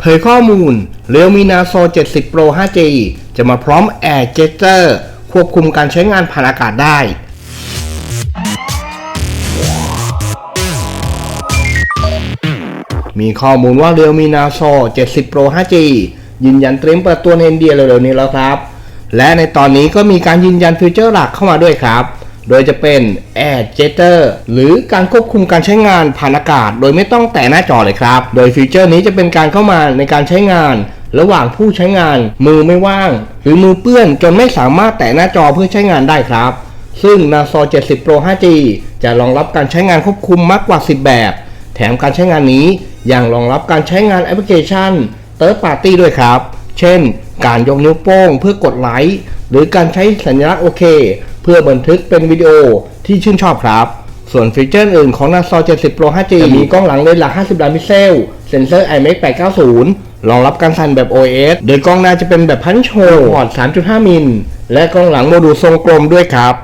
เผยข้อมูล Realme Naso 70 Pro 5G จะมาพร้อม Air Gesture ควบคุมการใช้งานผ่านอากาศได้ มีข้อมูลว่า Realme Naso 70 Pro 5G ยืนยันเตรียมเปิดตัวในอินเดียเร็วๆนี้แล้วครับ และในตอนนี้ก็มีการยืนยันฟีเจอร์หลักเข้ามาด้วยครับ โดยจะเป็น Air Gesture หรือการควบคุมการใช้งานผ่านอากาศ โดยไม่ต้องแตะหน้าจอเลยครับ โดยฟีเจอร์นี้จะเป็นการเข้ามาในการใช้งาน ระหว่างผู้ใช้งานมือไม่ว่าง หรือมือเปื้อนจนไม่สามารถแตะหน้าจอเพื่อใช้งานได้ครับ ซึ่ง Naso 70 Pro 5G จะรองรับการใช้งานควบคุมมากกว่า 10 แบบ แถมการใช้งานนี้ยังรองรับการใช้งานแอปพลิเคชัน Third Party ด้วยครับ เช่น การยกนิ้วโป้งเพื่อกดไลค์ หรือการใช้สัญลักษณ์โอเค เพื่อบันทึกเป็นวิดีโอที่ชื่นชอบครับ ส่วนฟีเจอร์อื่นของ Naso 70 Pro 5G จะมีกล้องหลังเลนส์หลัก 50 ล้านพิกเซล เซ็นเซอร์ IMX 890 รองรับการสั่นแบบ OS โดยกล้องหน้าจะเป็นแบบพันโชพอร์ต3.5 มิล และกล้องหลังโมดูลทรงกลมด้วยครับ